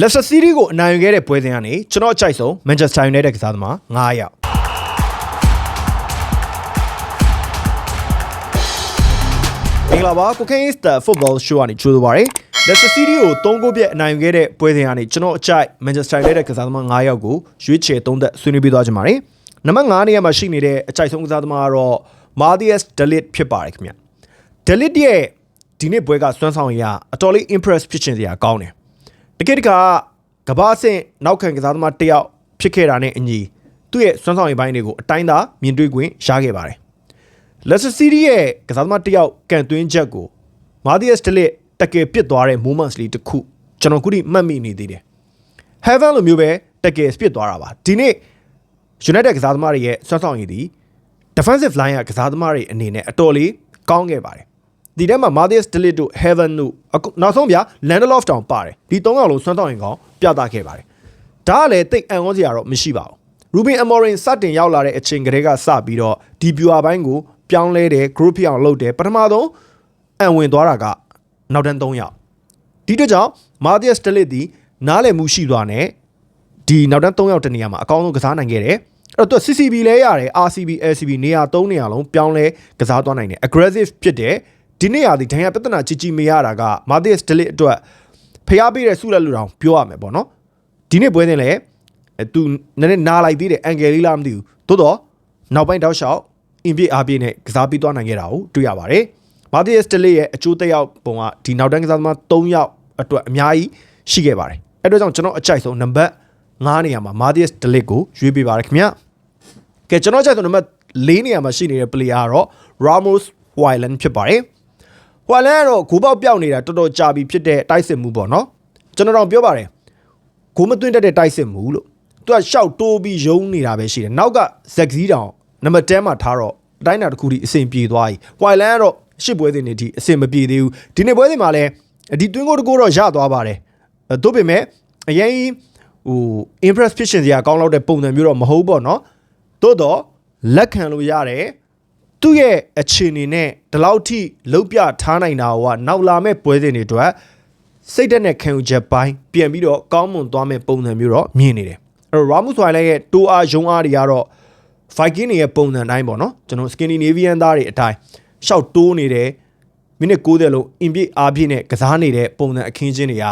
Leicester City ကိုအနိုင်ယူခဲ့တဲ့ပွဲစဉ်ကနေကျွန်တော်အကြိုက်ဆုံး Manchester United ကစားသမား9ယောက်မင်္ဂလာပါကိုကင်းစတာ football show ကနေကြိုဆိုပါရစေ Leicester City ကို3ဂိုးပြတ်အနိုင်ယူခဲ့တဲ့ပွဲစဉ်ကနေကျွန်တော်အကြိုက် Manchester United ကစားသမား9ယောက်ကိုရွေးချယ်သုံးသက်ဆွေးနွေးပေးသွားကြပါမယ်နံပါတ်9နေရာမှာရှိနေတဲ့အကြိုက်ဆုံးကစားသမားကတော့ Matthias De Ligt ဖြစ်ပါတယ်ခင်ဗျ De Ligt ရဲ့ဒီနေ့ပွဲကစွမ်းဆောင်ရအတော်လေး impress ဖြစ်ချင်စရာကောင်းတယ် တကယ်တကကဘာအဆင့်နောက်ခံကစားသမားတစ်ယောက်ဖြစ်ခဲ့တာနဲ့အညီသူ့ရဲ့စွမ်းဆောင်ရည်ပိုင်းတွေကိုအတိုင်းသာမြင်တွေ့ခွင့်ရခဲ့ပါတယ်။ Leicester City ရဲ့ကစားသမားတစ်ယောက်ကန်သွင်းချက်ကို Matthias De Ligt တကယ်ပြစ်သွားတဲ့ moments လေးတစ်ခုကျွန်တော်ခုထိမှတ်မိနေသေးတယ်။ Heaven လိုမျိုးပဲတကယ်ပြစ်သွားတာပါ။ဒီနေ့ United ကစားသမားတွေရဲ့စွမ်းဆောင်ရည်ဒီ defensive line ကကစားသမားတွေအနေနဲ့အတော်လေးကောင်းခဲ့ပါတယ်။ ဒီထဲမှာ Matthias De Ligt တို့ Heaven တို့အခုနောက်ဆုံးဗျာ Lindelof တောင်ပါတယ်။ဒီ၃ယောက်လုံးစွမ်းဆောင်ရည်ကောင်းပြသခဲ့ပါတယ်။ဒါကလည်းတိတ်အံ့ဩစရာတော့မရှိပါဘူး။ Ruben Amorim စတင်ရောက်လာတဲ့အချိန်ကတည်းကစပြီးတော့ဒီ viewer ဘိုင်းကိုပြောင်းလဲတယ် group ဖြစ်အောင်လုပ်တယ်ပထမဆုံးအံဝင်သွားတာကနောက်တန်း၃ယောက်ဒီအတွက်ကြောင့် Matthias De Ligt ဒီနားလည်မှုရှိသွားနဲ့ဒီနောက်တန်း၃ယောက်တနေရာမှာအကောင်းဆုံးကစားနိုင်ခဲ့တယ်အဲ့တော့သူ CCB လဲရတယ် RCB LCB နေရာ၃နေရာလုံးပြောင်းလဲကစားသွားနိုင်တယ် aggressive ဖြစ်တယ် ဒီနေ့ရာဒီဒဏ်ရာပြဿနာကြီးကြီးမရတာက Matthias De Ligt အတွက်ဖျားပေးတဲ့ဆုလက်လူတောင်ပြောရမယ်ပေါ့နော်ဒီနေ့ပွဲစဉ်လဲအဲသူနည်းနည်းနားလိုက်သေးတယ်အန်ဂယ်လေးလားမသိဘူးသို့တော့နောက်ပိုင်းတောက်လျှောက်အင်ပြအားပြည့်နဲ့ကစားပြီးသွားနိုင်ခဲ့တာကိုတွေ့ရပါတယ်မာတီယက်စတလေးရဲ့အကျိုးသက်ရောက်ပုံကဒီနောက်တန်းကစားသမား၃ယောက်အတွက်အများကြီးရှိခဲ့ပါတယ်အဲ့တော့ကြောင့်ကျွန်တော်အကြိုက်ဆုံးနံပါတ်9နေရာမှာမာတီယက်ဒလစ်ကိုရွေးပေးပါရခင်ဗျကဲကျွန်တော်အကြိုက်ဆုံးနံပါတ်4နေရာမှာရှိနေတဲ့ player ကတော့ Ramos Hojlund ဖြစ်ပါတယ် ဟွာလန်ကတော့ဂိုးပေါက်ပြောက်နေတာတော်တော်ကြာပြီဖြစ်တဲ့တိုက်စစ်မှုပေါ့နော်ကျွန်တော်တော့ပြောပါတယ်ဂိုးမသွင်းတတ်တဲ့တိုက်စစ်မှုလို့သူကရှောက်တိုးပြီးယုံနေတာပဲရှိတယ်နောက်ကဇက်ဇီးတောင်နံပါတ်10မှာထားတော့အတိုင်းအတာတစ်ခုထိအဆင်ပြေသွားပြီဟွာလန်ကတော့ရှစ်ပွဲစဉ်နေထိအဆင်မပြေသေးဘူးဒီနေ့ပွဲစဉ်မှာလည်းဒီတွင်းကိုတကိုတော့ရသွားပါတယ်အဲတို့ပေမဲ့အရင်ဟို impress ဖြစ်ရှင်စရာကောင်းလောက်တဲ့ပုံစံမျိုးတော့မဟုတ်ပေါ့နော်သို့တော့လက်ခံလို့ရတယ် သူ့ရဲ့အခြေအနေနဲ့ဒီလောက်ထိလှုပ်ပြထားနိုင်တာကနောက်လာမဲ့ပွဲစဉ်တွေအတွက်စိတ်တက်နဲ့ခံယူချက်ပိုင်းပြန်ပြီးတော့ကောင်းမွန်သွားမဲ့ပုံစံမျိုးတော့မြင်နေတယ်အဲ့တော့ Ramus Hoyland ရဲ့တိုးအားယုံအားတွေကတော့ Viking တွေရဲ့ပုံစံတိုင်းပေါ့နော်ကျွန်တော် Scandinavian သားတွေအတိုင်းရှောက်တိုးနေတယ်မိနစ်60လုံးအင်ပြည့်အားပြည့်နဲ့ကစားနေတဲ့ပုံစံအခင်းချင်းတွေက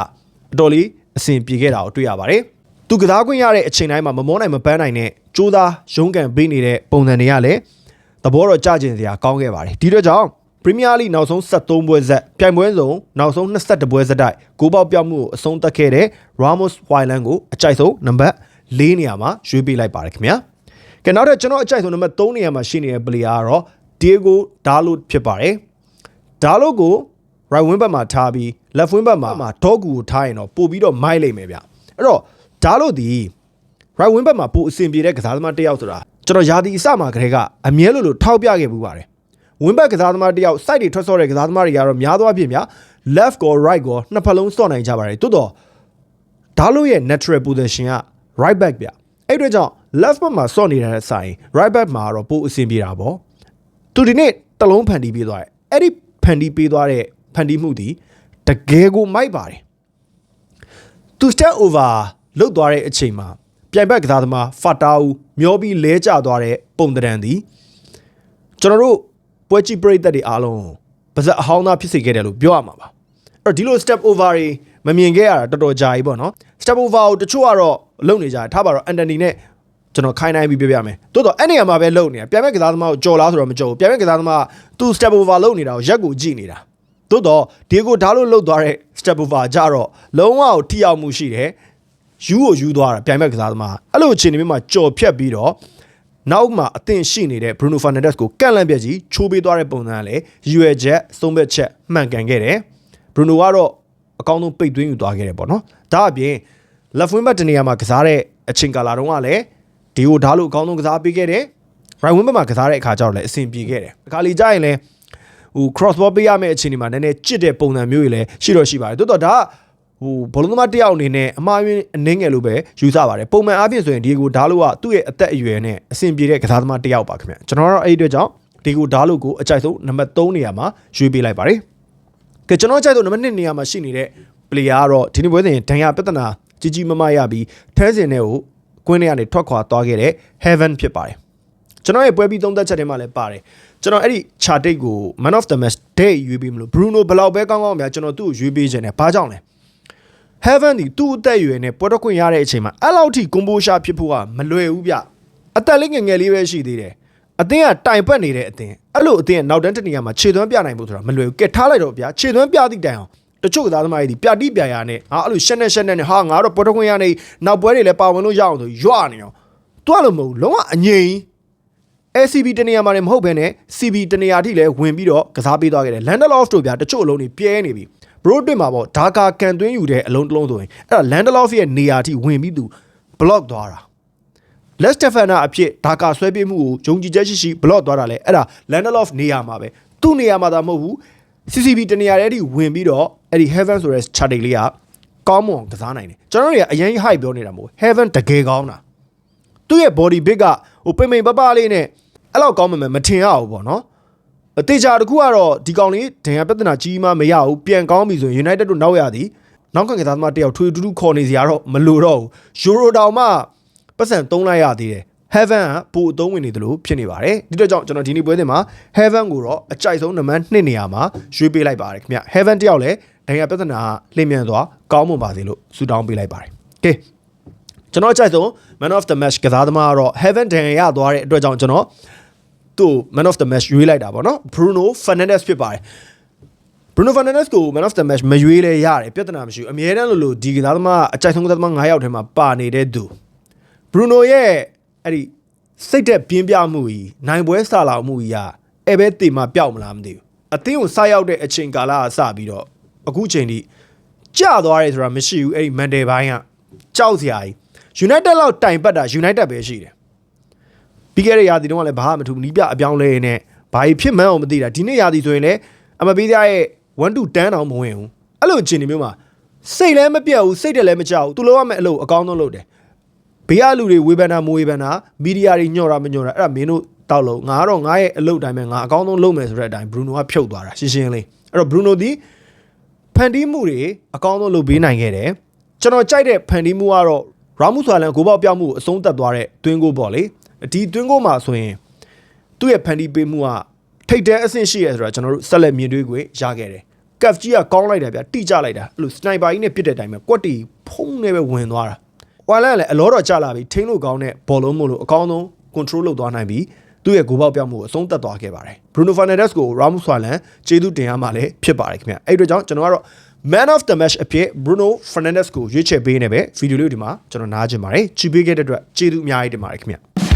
အတော်လေးအဆင်ပြေခဲ့တာကိုတွေ့ရပါတယ်သူကစားခွင့်ရတဲ့အချိန်တိုင်းမှာမမောနိုင်မပန်းနိုင်နဲ့ကြိုးစားရုန်းကန်ပေးနေတဲ့ပုံစံတွေကလည်း သဘောတော့ကြကျင်စရာကောင်းခဲ့ပါတယ်ဒီတော့ကြောင့်ပရီးမီးယားလိနောက်ဆုံး73ပွဲဆက်ပြိုင်ပွဲစုံနောက်ဆုံး22ပွဲဆက်တိုက်ဂိုးပေါက်ပြောက်မှုကိုအဆုံးသတ်ခဲ့တဲ့ Ramos Hoyland ကိုအကြိုက်ဆုံးနံပါတ်၄နေရာမှာရွေးပေးလိုက်ပါတယ်ခင်ဗျာကဲနောက်ထပ်ကျွန်တော်အကြိုက်ဆုံးနံပါတ်3နေရာမှာရှိနေတဲ့ player ကတော့ Diego Dalot ဖြစ်ပါတယ်ဒါလို့ကို right wing ဘက်မှာထားပြီး left wing ဘက်မှာဒေါကူကိုထားရင်တော့ပို့ပြီးတော့မိုက်လိမ့်မယ်ဗျအဲ့တော့ဒါလို့ဒီ right wing ဘက်မှာပို့အဆင်ပြေတဲ့ကစားသမားတစ်ယောက်ဆိုတာ ကျွန်တော်ယာတီအစမှာကတည်းကအမြဲလိုလိုထောက်ပြခဲ့ပူပါတယ် wing back ကစားသမားတစ်ယောက် side တွေထွက်ဆော့တဲ့ကစားသမားတွေကတော့များသောအားဖြင့်များ left ကော right ကောနှစ်ဖက်လုံးစော့နိုင်ကြပါတယ်တိုးတော့ဒါလို့ရဲ့ natural position က right back ဗျအဲ့အတွက်ကြောင့် left back မှာစော့နေတဲ့ဆိုင် right back မှာတော့ပို့အဆင်ပြေတာပေါ့သူဒီနေ့တလုံးဖန်တီးပေးသွားတယ်အဲ့ဒီဖန်တီးပေးသွားတဲ့ဖန်တီးမှုဒီတကယ်ကိုမိုက်ပါတယ်သူ step over လုတ်သွားတဲ့အချိန်မှာ ပြိုင်ဘက်ကစားသမားဖတ်တာဦးမျောပြီးလဲကျသွားတဲ့ပုံတံသည်ကျွန်တော်တို့ပွဲကြည့်ပရိသတ်တွေအားလုံးပါဇက်အဟောင်းသားဖြစ်စေခဲ့တယ်လို့ပြောရမှာပါအဲ့တော့ဒီလို step over တွေမမြင်ခဲ့ရတာတော်တော်ကြာပြီပေါ့နော် step over ကိုတချို့ကတော့လုံနေကြတယ်ထားပါတော့အန်တိုနီနဲ့ကျွန်တော်ခိုင်းနိုင်ပြီးပြပြမယ်တိုးတော့အဲ့နေရာမှာပဲလုံနေတာပြိုင်ဘက်ကစားသမားကိုကြော်လားဆိုတော့မကြော်ဘူးပြိုင်ဘက်ကစားသမားကသူ step over လုံနေတာကိုရက်ကိုကြည့်နေတာသို့တော့ဒီကိုဓာတ်လို့လှုပ်သွားတဲ့ step over ကြတော့လုံးဝကိုထိရောက်မှုရှိတယ် ယူကိုယူသွားတာပြိုင်ဘက်ကစားသမားအဲ့လိုအခြေအနေမျိုးမှာကြော်ဖြတ်ပြီးတော့နောက်မှာအသင့်ရှိနေတဲ့ Bruno Fernandes ကိုကန့်လန့်ပြက်ကြီးချိုးပေးသွားတဲ့ပုံစံကလည်းရွယ်ချက်သုံးဘက်ချက်မှန်ကန်ခဲ့တယ် Bruno ကတော့အကောင်းဆုံးပိတ်သွင်းယူသွားခဲ့တယ်ပေါ့နော်ဒါအပြင် left wing back တနေရာမှာကစားတဲ့အချိန်ကာလတုန်းကလည်းဒီကိုဓာတ်လို့အကောင်းဆုံးကစားပေးခဲ့တယ် right wing back မှာကစားတဲ့အခါကျတော့လည်းအဆင်ပြေခဲ့တယ်အခါလီကြရင်လည်းဟို cross ball ပေးရမယ့်အချိန်ဒီမှာနည်းနည်းကြစ်တဲ့ပုံစံမျိုးတွေလည်းရှိတော့ရှိပါတယ်တိုးတော့ဒါက ဟိုဘောလုံးသမားတယောက်အနေနဲ့အမှားယွင်းအနှင်းငယ်လို့ပဲယူဆပါတယ်ပုံမှန်အားဖြင့်ဆိုရင်ဒီကိုဓာတ်လို့ကသူ့ရဲ့အသက်အရွယ်နဲ့အဆင်ပြေတဲ့ကစားသမားတယောက်ပါခင်ဗျကျွန်တော်ကတော့အဲ့ဒီအတွက်ကြောင့်ဒီကိုဓာတ်လို့ကိုအကြိုက်ဆုံးနံပါတ်3နေရာမှာရွေးပေးလိုက်ပါတယ်ကဲကျွန်တော်ကြိုက်ဆုံးနံပါတ်1နေရာမှာရှိနေတဲ့ player ကတော့ဒီနေ့ပွဲစဉ်ဒဏ်ရာပြဿနာကြီးကြီးမမရပြီးထဲစင်တဲ့ကိုကွင်းထဲကနေထွက်ခွာသွားခဲ့တဲ့ Heaven ဖြစ်ပါတယ်ကျွန်တော်ရဲ့ပွဲပြီးသုံးသက်ချက်တွေမှာလည်းပါတယ်ကျွန်တော်အဲ့ဒီ chart date ကို man of the match day ရွေးပြီးမလို့ Bruno ဘယ်လောက်ပဲကောင်းကောင်းများကျွန်တော်သူ့ကိုရွေးပေးခြင်းနဲ့ဘာကြောင့်လဲ Heaven ဒီသူ့အသက်အရွယ်နဲ့ပွဲတော်ခွင့်ရတဲ့အချိန်မှာအဲ့လောက်ထိကွန်ဘိုရှာဖြစ်ဖို့ကမလွယ်ဘူးဗျအသက်လေးငယ်ငယ်လေးပဲရှိသေးတယ်အသင်းကတိုင်ပတ်နေတဲ့အသင်းအဲ့လိုအသင်းကနောက်တန်းတစ်နေရာမှာခြေသွမ်းပြနိုင်ဖို့ဆိုတာမလွယ်ဘူးကဲထားလိုက်တော့ဗျာခြေသွမ်းပြသည့်တိုင်အောင်တချို့ကစားသမားတွေဒီပြတိပြရာနဲ့ဟာအဲ့လိုရှက်နဲ့ရှက်နဲ့ဟာငါတော့ပွဲတော်ခွင့်ရနေနောက်ပွဲတွေလည်းပါဝင်လို့ရအောင်ဆိုရွနေအောင်တွားလို့မဟုတ်လုံးဝအငြိမ် ACB တနေရာမှာလည်းမဟုတ်ဘဲနဲ့ CB တနေရာထိလည်းဝင်ပြီးတော့ကစားပေးသွားခဲ့တယ် Landelof တို့ဗျာတချို့အလုံးတွေပြဲနေပြီ bro တွေ့မှာပေါ့ဒါကာကန်သွင်းယူတဲ့အလုံးတစ်လုံးဆိုရင်အဲ့ဒါ Landelof ရဲ့နေရာထိဝင်ပြီးသူ block သွားတာလက်စတဖန်နာအဖြစ်ဒါကာဆွဲပေးမှုကိုဂျုံကြည်ချက်ရှိရှိ block သွားတာလေအဲ့ဒါ Landelof နေရာမှာပဲသူ့နေရာမှာသာမဟုတ်ဘူး CCB တနေရာတည်းထိဝင်ပြီးတော့အဲ့ဒီ Heaven ဆိုတဲ့ chart လေးကကောင်းမွန်ကစားနိုင်တယ်ကျွန်တော်တို့ကအရင် hype ပြောနေတာမဟုတ် Heaven တကယ်ကောင်းတာသူ့ရဲ့ body big ကဟိုပိမ့်ပိမ့်ပပလေးနဲ့အဲ့လောက်ကောင်းမှမထင်ရဘူးပေါ့နော် အတေချာတခုကတော့ဒီကောင်လေးဒဏ်ရာပြဿနာကြီးမှမရဘူးပြန်ကောင်းပြီဆိုရင် United တို့နောက်ရသည်နောက်ကကစားသမားတယောက်ထွေတူတူခေါ်နေစရာတော့မလိုတော့ဘူး Euro တောင်မှပတ်စံသုံးလိုက်ရသေးတယ် Heaven ကပိုအသုံးဝင်နေတယ်လို့ဖြစ်နေပါတယ်ဒီတော့ကြောင့်ကျွန်တော်ဒီနေ့ပွဲစဉ်မှာ Heaven ကိုတော့အကြိုက်ဆုံးနံပါတ်2နေရာမှာရွေးပေးလိုက်ပါတယ်ခင်ဗျ Heaven တယောက်လည်းဒဏ်ရာပြဿနာလျင်မြန်သွားကောင်းမွန်ပါစေလို့ဆုတောင်းပေးလိုက်ပါတယ်ကဲကျွန်တော်အကြိုက်ဆုံး man of the match ကစားသမားကတော့ heaven ဒဏ်ရသွားတဲ့အတွက်ကြောင့်ကျွန်တော် သူ့ man of the match ရွေးလိုက်တာပေါ့နော် Bruno Fernandes ဖြစ်ပါတယ် Bruno Fernandes ကို man of the match မရွေးလဲရတယ်ပြဿနာမရှိဘူးအမြဲတမ်းလို့လို့ဒီကစားသမားအကြိုက်ဆုံးကစားသမား9ယောက်ထဲမှာပါနေတဲ့သူ Bruno ရဲ့အဲ့ဒီစိတ်သက်ပြင်းပြမှုကြီးနိုင်ပွဲစလာမှုကြီးကအဲ့ပဲတေမပျောက်မလားမသိဘူးအသင်းကိုစရောက်တဲ့အချိန်ကာလကစပြီးတော့အခုချိန်ထိကျသွားတယ်ဆိုတာမရှိဘူးအဲ့ဒီမန်တယ်ဘိုင်းကကြောက်စရာကြီး United လောက်တိုင်ပတ်တာ United ပဲရှိတယ် ပြီးခဲ့တဲ့ရာသီတုန်းကလည်းဘာမှမထူးနီးပြအပြောင်းလဲနဲ့ဘာကြီးဖြစ်မှန်းအောင်မသိတာဒီနေ့ရာသီဆိုရင်လည်းအမပေးသားရဲ့1 to 10တောင်မဝင်ဘူးအဲ့လိုအခြေအနေမျိုးမှာစိတ်လည်းမပြတ်ဘူးစိတ်တယ်လည်းမကြောက်ဘူးသူလိုရမယ့်အလုပ်အကောင်းဆုံးလုပ်တယ်ဘေးကလူတွေဝေဖန်တာမဝေဖန်တာမီဒီယာတွေညှော့တာမညှော့တာအဲ့ဒါမင်းတို့တောက်လို့ငါကတော့ငါရဲ့အလုပ်တိုင်းပဲငါအကောင်းဆုံးလုပ်မယ်ဆိုတဲ့အတိုင်းဘရူနိုကဖြုတ်သွားတာရှင်းရှင်းလေးအဲ့တော့ဘရူနိုဒီဖန်တီးမှုတွေအကောင်းဆုံးလုပ်ပေးနိုင်ခဲ့တယ်ကျွန်တော်ကြိုက်တဲ့ဖန်တီးမှုကတော့ရာမှုဆွာလန်ကိုပေါက်ပြောက်မှုကိုအဆုံးသတ်သွားတဲ့တွင်းကိုပေါ့လေ ဒီတွင်းကိုမှာဆိုရင်သူ့ရဲ့ဖန်တီးပေးမှုကထိတ်တဲ့အဆင့်ရှိရဲဆိုတော့ကျွန်တော်တို့ဆက်လက်မြင်တွေ့ခွင့်ရခဲ့တယ်ကက်ဖ်ကြီးကကောင်းလိုက်တယ်ဗျတိကျလိုက်တာအဲ့လိုစနိုက်ပါကြီးနဲ့ပစ်တဲ့အတိုင်းပဲကွက်တီဖုံးနေပဲဝင်သွားတာဝိုင်လန်ကလည်းအလောတော်ကျလာပြီးထိန်းလို့ကောင်းတဲ့ဘောလုံးမို့လို့အကောင်းဆုံး control လုပ်သွားနိုင်ပြီးသူ့ရဲ့ဂိုးပေါက်ပြောက်မှုကိုအဆုံးသတ်သွားခဲ့ပါတယ် Bruno Fernandes ကို Ramos Haaland ကျေးဇူးတင်ရမှာလည်းဖြစ်ပါတယ်ခင်ဗျအဲ့ဒီအတွက်ကြောင့်ကျွန်တော်ကတော့ Man of the match အဖြစ် Bruno Fernandes ကိုရွေးချယ်ပေးနေပဲဗီဒီယိုလေးကိုဒီမှာကျွန်တော်နားကျင်ပါတယ်ကြည့်ပေးခဲ့တဲ့အတွက်ကျေးဇူးအများကြီးတင်ပါတယ်ခင်ဗျ